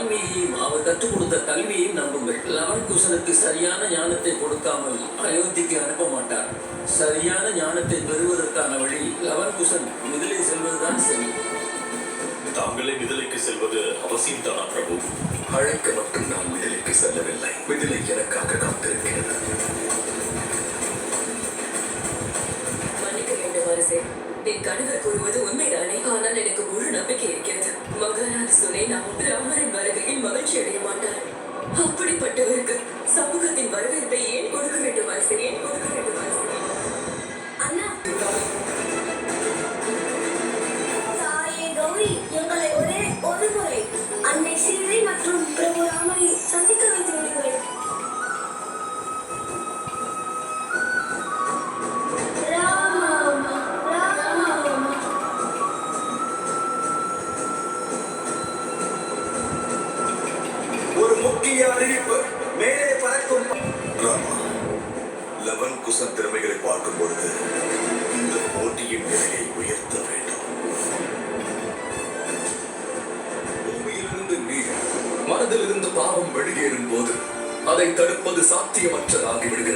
வால்மீகியும் அவர் கற்றுக் கொடுத்த கல்வியையும் நம்புங்கள். லவன் குசனுக்கு சரியான ஞானத்தை கொடுக்காமல் அயோத்திக்கு அனுப்ப மாட்டார். சரியான ஞானத்தை பெறுவதற்கான வழி லவன் குசன் மிதிலை செல்வதுதான் சரி. தாங்களே மிதிலைக்கு செல்வது அவசியம் தானா பிரபு? அழைக்க மட்டும் நான் மிதிலைக்கு செல்லவில்லை. மிதிலை எனக்காக காத்திருக்கிறது. மன்னிக்க வேண்டும் அரசே என் கணவர் கூறுவது உண்மைதானே? ஆனால் எனக்கு முழு நம்பிக்கை இருக்கிறது. மகாராஜ் சுனேனா ராமரின் மகிழ்ச்சி அடைய மாட்டார் அப்படிப்பட்டவருக்கு சமூகத்தின் வரவேற்பை ஏன் கொடுக்க வேண்டும் ஆசிரியர் ஏன் கொடுக்க வேண்டும் ஆசிரியர் அண்ணா. தாயே கௌரி முக்கிய அறிவிப்பு. மேலே பறக்கும். லெவன் குசன் திறமைகளை பார்க்கும் பொழுது இந்த போட்டியின் நிலையை உயர்த்த வேண்டும். பூமியிலிருந்து நீர் மனதிலிருந்து பாவம் வெளியேறும் போது அதை தடுப்பது சாத்தியமற்றதாகி விடுகிறது